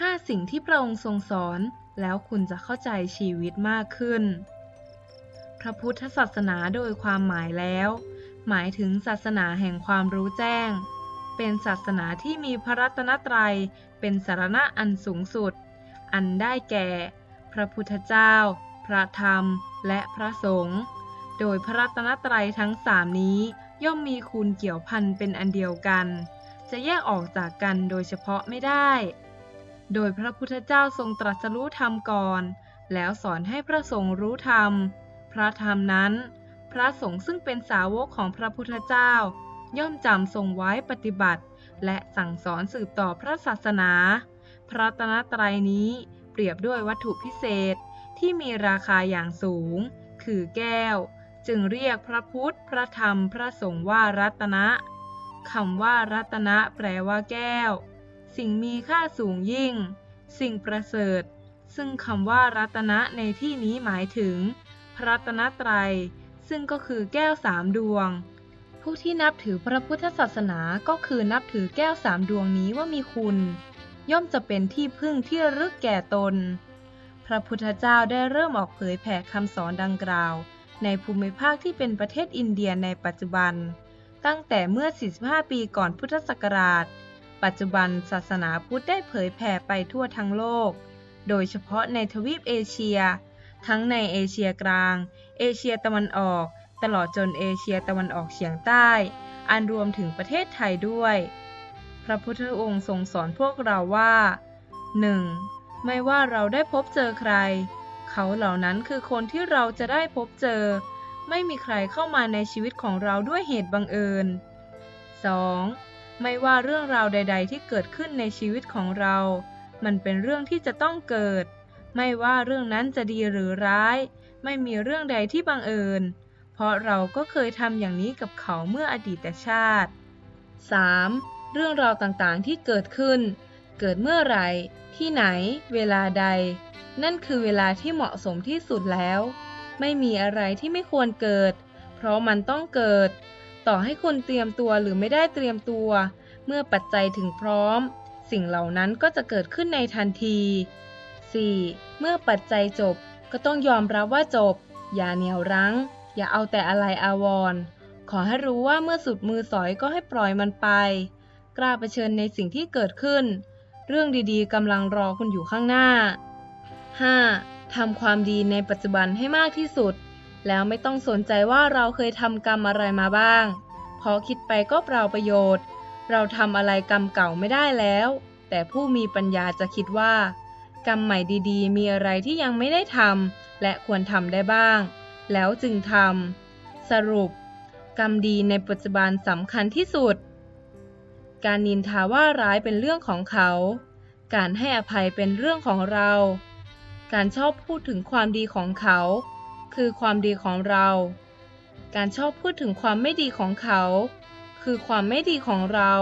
ห้าสิ่งที่พระองค์ทรงสอน แล้วคุณจะเข้าใจชีวิตมากขึ้น พระพุทธศาสนาโดยความหมายแล้ว หมายถึงศาสนาแห่งความรู้แจ้ง เป็นศาสนาที่มีพระรัตนตรัย เป็นสารณะอันสูงสุด อันได้แก่ พระพุทธเจ้า พระธรรม และพระสงฆ์ โดยพระรัตนตรัยทั้งสามนี้ ย่อมมีคุณเกี่ยวพันเป็นอันเดียวกัน จะแยกออกจากกันโดยเฉพาะไม่ได้ โดยพระพุทธเจ้าทรงตรัสรู้ธรรมก่อน แล้วสอนให้พระสงฆ์รู้ธรรม พระธรรมนั้น พระสงฆ์ซึ่งเป็นสาวกของพระพุทธเจ้า ย่อมจำทรงไว้ปฏิบัติ และสั่งสอนสืบต่อพระศาสนา พระตนตรัยนี้เปรียบด้วยวัตถุพิเศษที่มีราคาอย่างสูง คือแก้ว จึงเรียกพระพุทธ พระธรรม พระสงฆ์ว่ารัตนะคำว่ารัตนะแปลว่าแก้ว สิ่งมีค่าสูงยิ่ง สิ่งประเสริฐ ซึ่งคำว่ารัตนะในที่นี้หมายถึง พระรัตนตรัย ซึ่งก็คือแก้วสามดวง ผู้ที่นับถือพระพุทธศาสนาก็คือนับถือแก้วสามดวงนี้ว่ามีคุณ ย่อมจะเป็นที่พึ่งที่ระลึกแก่ตน พระพุทธเจ้าได้เริ่มออกเผยแผ่คำสอนดังกล่าว ในภูมิภาคที่เป็นประเทศอินเดียในปัจจุบัน ตั้งแต่เมื่อ 45 ปีก่อนพุทธศักราช ปัจจุบันศาสนาพุทธได้เผยแผ่ไปทั่วทั้งโลก โดยเฉพาะในทวีปเอเชีย ทั้งในเอเชียกลาง เอเชียตะวันออก ตลอดจนเอเชียตะวันออกเฉียงใต้ อันรวมถึงประเทศไทยด้วย พระพุทธองค์ทรงสอนพวกเราว่า 1. ไม่ว่าเราได้พบเจอใคร เขาเหล่านั้นคือคนที่เราจะได้พบเจอ ไม่มีใครเข้ามาในชีวิตของเราด้วยเหตุบังเอิญ 2. ไม่ว่าเรื่องราวใด ๆ ที่เกิดขึ้นในชีวิตของเรา มันเป็นเรื่องที่จะต้องเกิด ไม่ว่าเรื่องนั้นจะดีหรือร้าย ไม่มีเรื่องใดที่บังเอิญ เพราะเราก็เคยทำอย่างนี้กับเขาเมื่ออดีตชาติ 3. เรื่องราวต่างๆที่เกิดขึ้น เกิดเมื่อไหร่ ที่ไหน เวลาใด นั่นคือเวลาที่เหมาะสมที่สุดแล้ว ไม่มีอะไรที่ไม่ควรเกิด เพราะมันต้องเกิด ต่อให้คุณเตรียมตัวหรือไม่ได้เตรียมตัว เมื่อปัจจัยถึงพร้อม สิ่งเหล่านั้นก็จะเกิดขึ้นในทันที 4. เมื่อปัจจัยจบก็ต้องยอมรับว่าจบ อย่าเหนียวรั้ง อย่าเอาแต่อะไรอาวรณ์ขอให้รู้ว่าเมื่อสุดมือสอยก็ให้ปล่อยมันไป กล้าเผชิญในสิ่งที่เกิดขึ้น เรื่องดีๆกำลังรอคุณอยู่ข้างหน้า 5. ทำความดีในปัจจุบันให้มากที่สุด แล้วไม่ต้องสนใจว่าเราเคยทำกรรมอะไรมาบ้าง เพราะคิดไปก็เปล่าประโยชน์ เราทำอะไรกรรมเก่าไม่ได้แล้ว แต่ผู้มีปัญญาจะคิดว่า กรรมใหม่ดีๆ มีอะไรที่ยังไม่ได้ทำและควรทำได้บ้าง แล้วจึงทำสรุป กรรมดีในปัจจุบันสำคัญที่สุด การนินทาว่าร้ายเป็นเรื่องของเขา การให้อภัยเป็นเรื่องของเรา การชอบพูดถึงความดีของเขา คือความดีของเรา การชอบพูดถึงความไม่ดีของเขา คือความไม่ดีของเรา